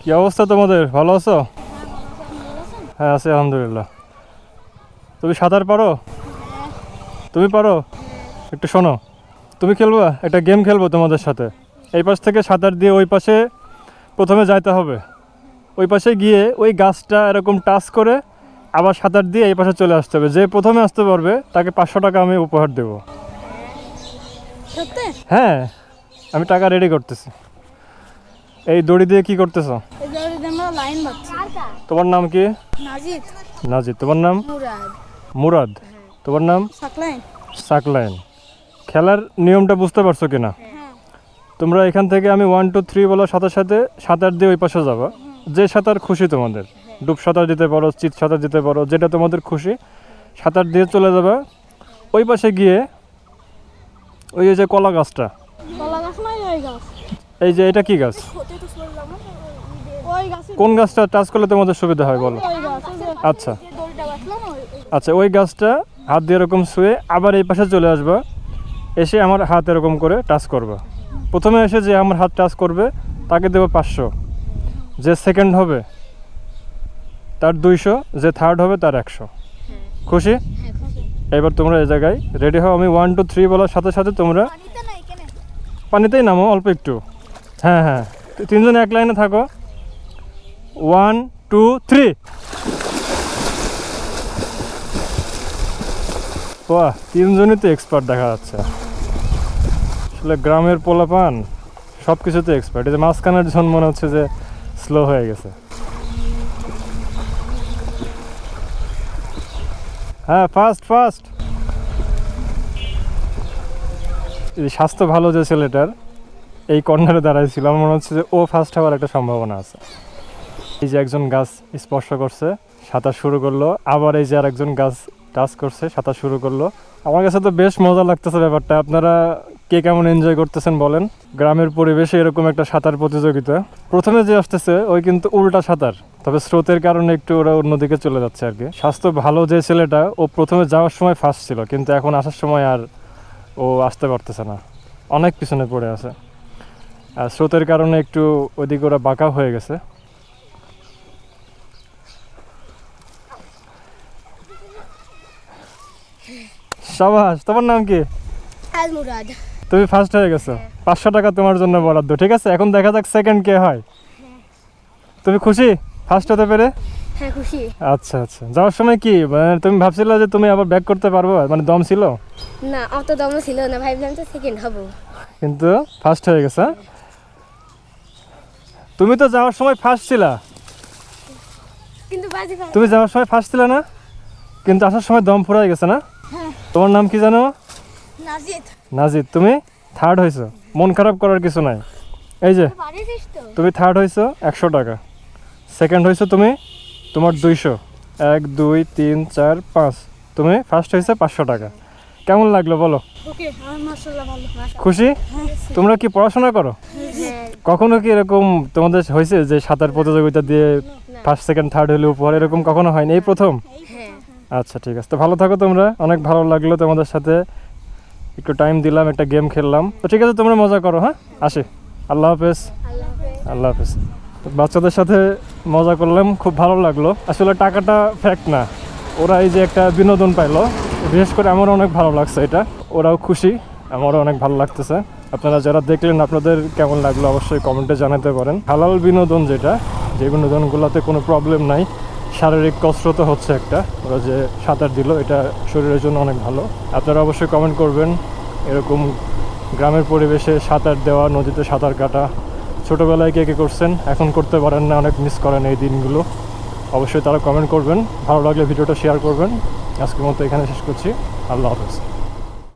কি অবস্থা তোমাদের? ভালো আছো? হ্যাঁ আছি। আলহামদুলিল্লাহ। তুমি সাঁতার পারো? তুমি পারো? একটু শোনো। তুমি খেলবা? একটা গেম খেলব তোমাদের সাথে। এই পাশ থেকে সাঁতার দিয়ে ওই পাশে প্রথমে যাইতে হবে। ওই পাশে গিয়ে ওই গাছটা এরকম টাচ করে আবার সাঁতার দিয়ে এই পাশে চলে আসতে হবে। যে প্রথমে আসতে পারবে তাকে পাঁচশো টাকা আমি উপহার দেবো। হ্যাঁ আমি টাকা রেডি করতেছি। এই দড়ি দিয়ে কি করতেছো? তোমার নাম কি? নাজিদ। নাজিদ তোমার নাম? মুরাদ। তোমার নাম? সাকলাইন। খেলার নিয়মটা বুঝতে পারছ কিনা? হ্যাঁ। তোমরা এখান থেকে আমি ওয়ান টু থ্রি বলার সাথে সাথে সাঁতার দিয়ে ওই পাশে যাবা। যে সাঁতার খুশি তোমাদের। ডুব সাঁতার দিতে পারো চিত সাঁতার দিতে পারো যেটা তোমাদের খুশি সাঁতার দিয়ে চলে যাবে। ওই পাশে গিয়ে ওই যে কলা গাছটা। কলা গাছ নাই ওই গাছ। এই যে এটা কি গাছ? কোন গাছটা টাচ করলে তোমাদের সুবিধা হয় বলো? আচ্ছা। আচ্ছা ওই গাছটা হাত দিয়ে এরকম শুয়ে আবার এই পাশে চলে আসবা এসে আমার হাত এরকম করে টাচ করবা। প্রথমে এসে যে আমার হাত টাচ করবে তাকে দেবো পাঁচশো। যে সেকেন্ড হবে তার দুইশো। যে থার্ড হবে তার একশো। খুশি? এবার তোমরা এই জায়গায় রেডি হও। আমি ওয়ান টু থ্রি বলার সাথে সাথে তোমরা পানিতেই নামো অল্প একটু। হ্যাঁ হ্যাঁ। তিনজন এক লাইনে থাকো। ওয়ান টু থ্রি বাহ, তিনজনই তো এক্সপার্ট দেখা যাচ্ছে। আসলে গ্রামের পোলাপান সব কিছুতে এক্সপার্ট এই যে মাঝখানের জন মনে হচ্ছে যে স্লো হয়ে গেছে। হ্যাঁ ফাস্ট ফাস্ট স্বাস্থ্য ভালো যে ছেলেটার। এই কর্নারে দাঁড়াইছিল, আমার মনে হচ্ছে যে ও ফার্স্ট হওয়ার একটা সম্ভাবনা আছে। এই যে একজন গাছ স্পর্শ করছে, সাঁতার শুরু করল, আবার এই যে আর একজন গাছ টাচ করছে, সাঁতার শুরু করল। আমার কাছে তো বেশ মজা লাগতেছে ব্যাপারটা। আপনারা কে কেমন এনজয় করতেছেন বলেন? গ্রামের পরিবেশে এরকম একটা সাঁতার প্রতিযোগিতা। প্রথমে যে আসতেছে, ওই কিন্তু উল্টা সাঁতার, তবে স্রোতের কারণে একটু ওরা অন্যদিকে চলে যাচ্ছে আর কি। স্বাস্থ্য ভালো যে ছেলেটা, ও প্রথমে যাওয়ার সময় ফার্স্ট ছিল, কিন্তু এখন আসার সময় আর ও আসতে পারতেছে না। অনেক পিছনে পড়ে আছে। স্রোতের কারণে একটু ওইদিকে ওরা বাঁকা হয়ে গেছে। সাবাস তোমার নাম কি? তুমি ফার্স্ট হয়ে গেছো। পাঁচশো টাকা তোমার জন্য বরাদ্দ ঠিক আছে? এখন দেখা যাক সেকেন্ড কে হয়। তুমি খুশি? ফার্স্ট হতে পেরে? হ্যাঁ আচ্ছা আচ্ছা। যাওয়ার সময় কি মানে তুমি ভাবছিলে যে তুমি আবার ব্যাক করতে পারব? মানে দম ছিল? না অত দম ছিল না। তো সেকেন্ড হব। কিন্তু ফার্স্ট হয়ে গেছে হ্যাঁ? তুমি তো যাওয়ার সময় ফার্স্ট ছিলা। কিন্তু বাজি তুমি যাওয়ার সময় ফার্স্ট ছিল না? কিন্তু আসার সময় দম ফুরাই গেছে না? হ্যাঁ। তোমার নাম কি জানো? নাজিদ। নাজিদ তুমি থার্ড হয়েছো মন খারাপ করার কিছু নাই। এই যে তুমি থার্ড হয়েছো একশো টাকা। সেকেন্ড হয়েছো তুমি তোমার দুইশো। এক দুই তিন চার পাঁচ। তুমি ফার্স্ট হয়েছে পাঁচশো টাকা। কেমন লাগল বলো? ভালো খুশি? তোমরা কি পড়াশোনা করো? হ্যাঁ কখনো কি এরকম তোমাদের হয়েছে যে সাঁতার প্রতিযোগিতা দিয়ে ফার্স্ট সেকেন্ড থার্ড হলে উপহার এরকম কখনো হয়নি? এই প্রথম? হ্যাঁ। আচ্ছা ঠিক আছে। তো ভালো থাকো তোমরা। অনেক ভালো লাগল তোমাদের সাথে। একটু টাইম দিলাম একটা গেম খেললাম। তো ঠিক আছে তোমরা মজা করো হ্যাঁ? আসি। আল্লাহ হাফেজ। আল্লাহ হাফেজ। আল্লাহ হাফেজ। তো বাচ্চাদের সাথে মজা করলাম খুব ভালো লাগল। আসলে টাকাটা ফ্যাক্ট না। ওরা এই যে একটা বিনোদন পাইলো। বিশেষ করে আমারও অনেক ভালো লাগছে এটা। ওরাও খুশি। আমারও অনেক ভালো লাগতেছে। আপনারা যারা দেখলেন আপনাদের কেমন লাগল অবশ্যই কমেন্টে জানাতে পারেন। হালাল বিনোদন যেটা, যে বিনোদনগুলোতে কোনো প্রবলেম নাই, শারীরিক কসরত হচ্ছে একটা, ওরা যে সাঁতার দিল, এটা শরীরের জন্য অনেক ভালো। আপনারা অবশ্যই কমেন্ট করবেন, এরকম গ্রামের পরিবেশে সাঁতার দেওয়া, নদীতে সাঁতার কাটা, ছোটোবেলায় কে কে করছেন, এখন করতে পারেন না, অনেক মিস করেন এই দিনগুলো। অবশ্যই তারা কমেন্ট করবেন, ভালো লাগলে ভিডিওটা শেয়ার করবেন। আজকের মতো এখানে শেষ করছি, আল্লাহ হাফেজ।